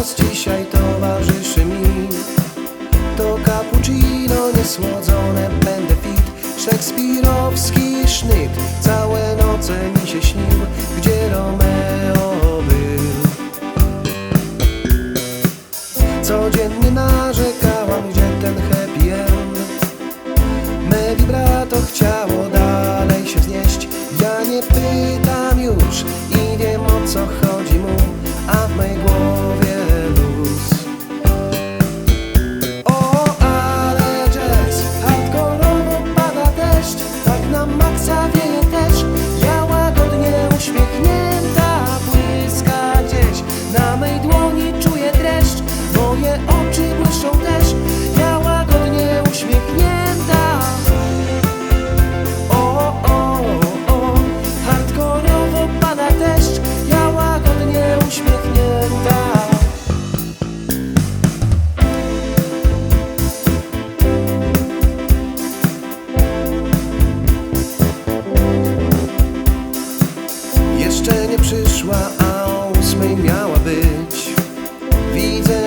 noc dzisiaj towarzyszy mi. To cappuccino niesłodzone, będę fit. Szekspirowski sznyt Całe noce mi się śnił. Gdzie Romeo był? Narzekam nie przyszła, a o ósmej miała być. Widzę